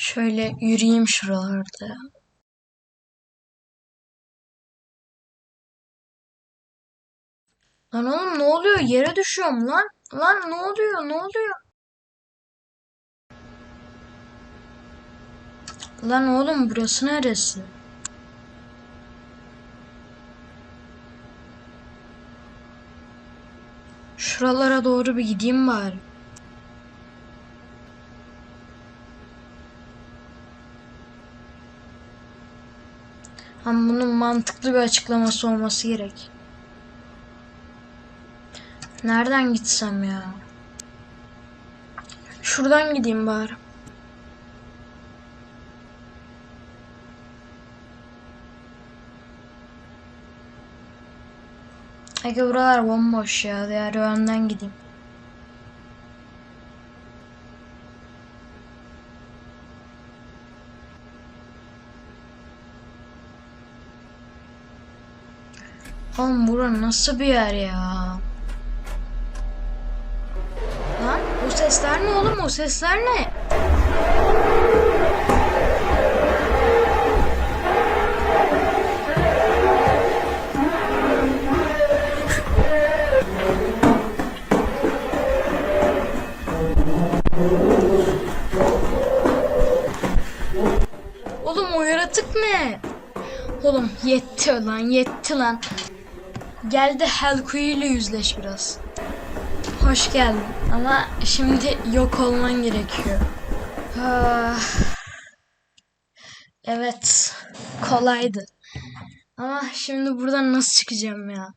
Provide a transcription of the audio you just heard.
Şöyle yürüyeyim şuralarda. Lan oğlum ne oluyor? Yere düşüyorum lan. Lan ne oluyor? Ne oluyor? Lan oğlum burası neresi? Şuralara doğru bir gideyim bari. Ama bunun mantıklı bir açıklaması olması gerek. Nereden gitsem ya? Şuradan gideyim bari. Ege buralar bomboş ya. Diğer yönden gideyim. Oğlum bura nasıl bir yer ya? Lan o sesler ne oğlum? O sesler ne? Oğlum o yaratık ne? Oğlum yetti lan yetti lan. Gel de Helkuy ile yüzleş biraz. Hoş geldin ama şimdi yok olman gerekiyor. Ah. Evet kolaydı. Ama şimdi buradan nasıl çıkacağım ya?